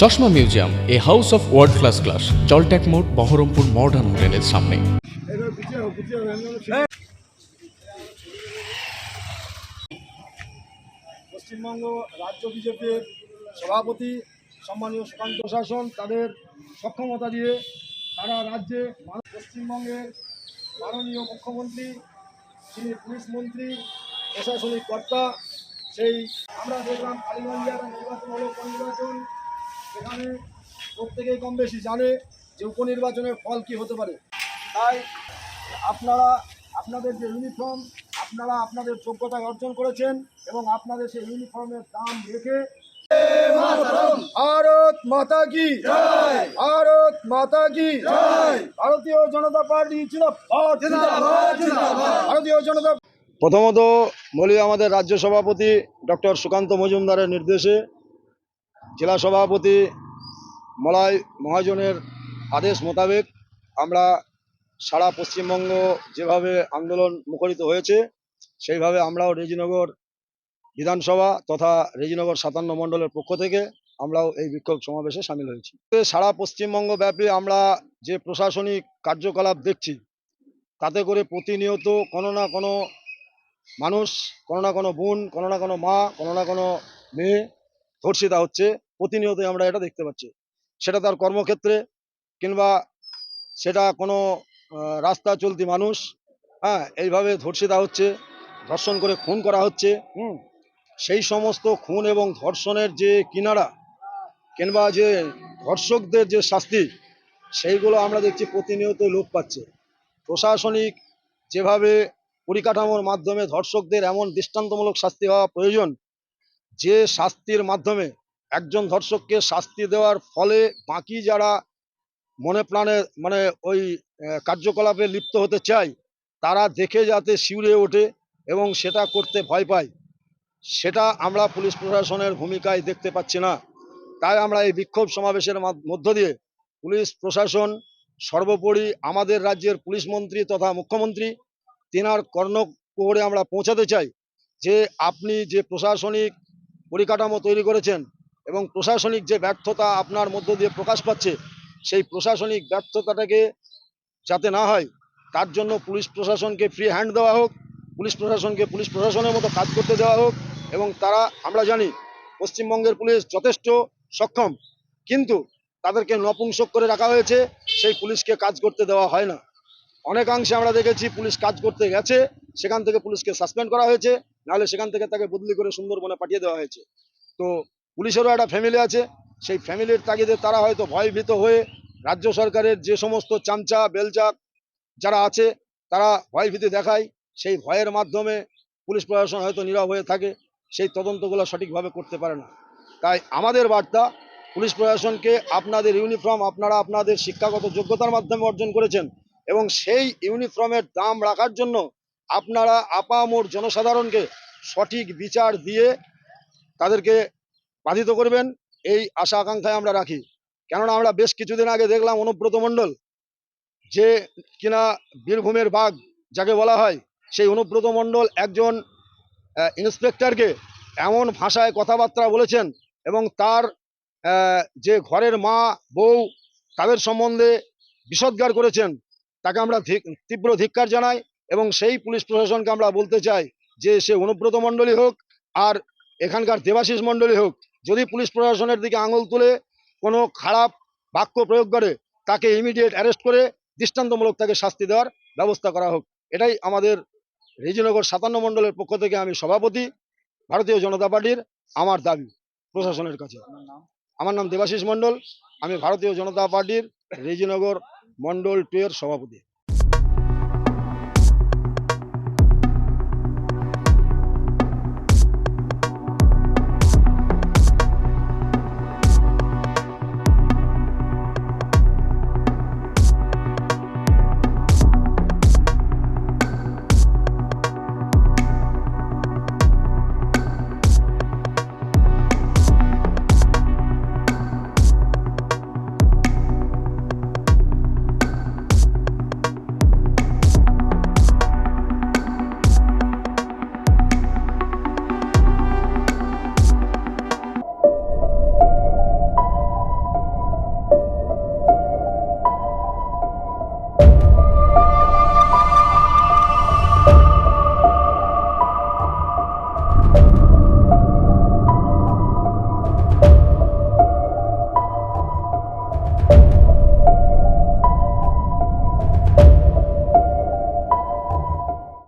চশমা museum, a house of world class class জলট্যাক মোড়, Baharampur modern হোটেলের সামনে। পশ্চিমবঙ্গ রাজ্য বিজেপির সভাপতি, সম্মানীয় সুকান্ত প্রশাসন, তাদের সক্ষমতা দিয়ে সারা রাজ্যে পশ্চিমবঙ্গের মাননীয় মুখ্যমন্ত্রী, যিনি পুলিশ মন্ত্রী, প্রশাসনিক কর্তা, সেই আমরা দেখলাম কালীগঞ্জে একটা নির্বাচন হলো উপনির্বাচন সেখানে প্রত্যেকেই কম বেশি জানে যে উপনির্বাচনের ফল কি হতে পারে। তাই আপনারা আপনাদের যে ইউনিফর্ম আপনারা আপনাদের যোগ্যতা অর্জন করেছেন এবং আপনাদের সেই ইউনিফর্মের দাম রেখে ভারত মাতা কি? ভারত মাতা কি? ভারতীয় জনতা পার্টি ছিল ভারতীয় জনতা প্রথমত বলি আমাদের রাজ্য সভাপতি ডক্টর সুকান্ত মজুমদারের নির্দেশে জেলা সভাপতি মলয় মহাজনের আদেশ মোতাবেক আমরা সারা পশ্চিমবঙ্গ যেভাবে আন্দোলন মুখরিত হয়েছে, সেইভাবে আমরাও রেজিনগর বিধানসভা তথা রেজিনগর সাতান্ন মণ্ডলের পক্ষ থেকে আমরাও এই বিক্ষোভ সমাবেশে সামিল হয়েছি। সারা পশ্চিমবঙ্গ ব্যাপী আমরা যে প্রশাসনিক কার্যকলাপ দেখছি, তাতে করে প্রতিনিয়ত কোনো না কোনো মানুষ, কোনো না কোনো বোন, কোনো না কোনো মা, কোনো না কোনো মেয়ে ধর্ষিতা হচ্ছে, প্রতিনিয়তই আমরা এটা দেখতে পাচ্ছি। সেটা তার কর্মক্ষেত্রে কিংবা সেটা কোনো রাস্তা চলতি মানুষ হ্যাঁ এইভাবে ধর্ষিতা হচ্ছে, ধর্ষণ করে খুন করা হচ্ছে, হুম? সেই সমস্ত খুন এবং ধর্ষণের যে কিনারা কিংবা যে ধর্ষকদের যে শাস্তি, সেইগুলো আমরা দেখছি প্রতিনিয়ত লোপ পাচ্ছে। প্রশাসনিক যেভাবে পরিকাঠামোর মাধ্যমে ধর্ষকদের এমন দৃষ্টান্তমূলক শাস্তি হওয়া প্রয়োজন যে শাস্তির মাধ্যমে একজন ধর্ষককে শাস্তি দেওয়ার ফলে বাকি যারা মনে প্রাণে মানে ওই কার্যকলাপে লিপ্ত হতে চায়, তারা দেখে যাতে শিউরে ওঠে এবং সেটা করতে ভয় পায়, সেটা আমরা পুলিশ প্রশাসনের ভূমিকায় দেখতে পাচ্ছি না। তাই আমরা এই বিক্ষোভ সমাবেশের মধ্য দিয়ে পুলিশ প্রশাসন, সর্বোপরি আমাদের রাজ্যের পুলিশ মন্ত্রী তথা মুখ্যমন্ত্রী, তেনার কর্ণকোহরে আমরা পৌঁছাতে চাই যে আপনি যে প্রশাসনিক পরিকাঠামো তৈরি করেছেন এবং প্রশাসনিক যে ব্যর্থতা আপনার মধ্য দিয়ে প্রকাশ পাচ্ছে, সেই প্রশাসনিক ব্যর্থতাটাকে যাতে না হয়, তার জন্য পুলিশ প্রশাসনকে ফ্রি হ্যান্ড দেওয়া হোক, পুলিশ প্রশাসনকে পুলিশ প্রশাসনের মতো কাজ করতে দেওয়া হোক এবং তারা, আমরা জানি পশ্চিমবঙ্গের পুলিশ যথেষ্ট সক্ষম, কিন্তু তাদেরকে নপুংসক করে রাখা হয়েছে, সেই পুলিশকে কাজ করতে দেওয়া হয় না। অনেকাংশে আমরা দেখেছি পুলিশ কাজ করতে গেছে, সেখান থেকে পুলিশকে সাসপেন্ড করা হয়েছে নাহলে সেখান থেকে তাকে বদলি করে সুন্দরবনে পাঠিয়ে দেওয়া হয়েছে। তো পুলিশেরও একটা ফ্যামিলি আছে, সেই ফ্যামিলির তাগিদে তারা হয়তো ভয়ভীত হয়ে রাজ্য সরকারের যে সমস্ত চামচা বেলচাক যারা আছে, তারা ভয়ভীতি দেখায়। সেই ভয়ের মাধ্যমে পুলিশ প্রশাসন হয়তো নীরব হয়ে থাকে, সেই তদন্তগুলো সঠিকভাবে করতে পারে না। তাই আমাদের বার্তা, পুলিশ প্রশাসনকে আপনাদের ইউনিফর্ম আপনারা আপনাদের শিক্ষাগত যোগ্যতার মাধ্যমে অর্জন করেছেন এবং সেই ইউনিফর্মের দাম রাখার জন্য আপনারা আপামোর জনসাধারণকে সঠিক বিচার দিয়ে তাদেরকে বাধিত করবেন, এই আশা আকাঙ্ক্ষায় আমরা রাখি। কেননা আমরা বেশ কিছুদিন আগে দেখলাম অনুব্রত মণ্ডল, যে কিনা বীরভূমের বাঘ যাকে বলা হয়, সেই অনুব্রত মণ্ডল একজন ইন্সপেক্টরকে এমন ভাষায় কথাবার্তা বলেছেন এবং তার যে ঘরের মা, বউ তাদের সম্বন্ধে বিষদগার করেছেন, তাকে আমরা তীব্র ধিক্কার জানাই। এবং সেই পুলিশ প্রশাসনকে আমরা বলতে চাই যে সে অনুব্রত মণ্ডলী হোক আর এখানকার দেবাশিস মণ্ডলী হোক যদি পুলিশ প্রশাসনের দিকে আঙুল তুলে কোনো খারাপ বাক্য প্রয়োগ করে তাকে ইমিডিয়েট অ্যারেস্ট করে দৃষ্টান্তমূলক তাকে শাস্তি দেওয়ার ব্যবস্থা করা হোক। এটাই আমাদের রেজিনগর সাতান্ন মণ্ডলের পক্ষ থেকে আমি সভাপতি ভারতীয় জনতা পার্টির আমার দাবি প্রশাসনের কাছে। আমার নাম দেবাশিস মণ্ডল আমি ভারতীয় জনতা পার্টির রেজিনগর মণ্ডল টু এর সভাপতি।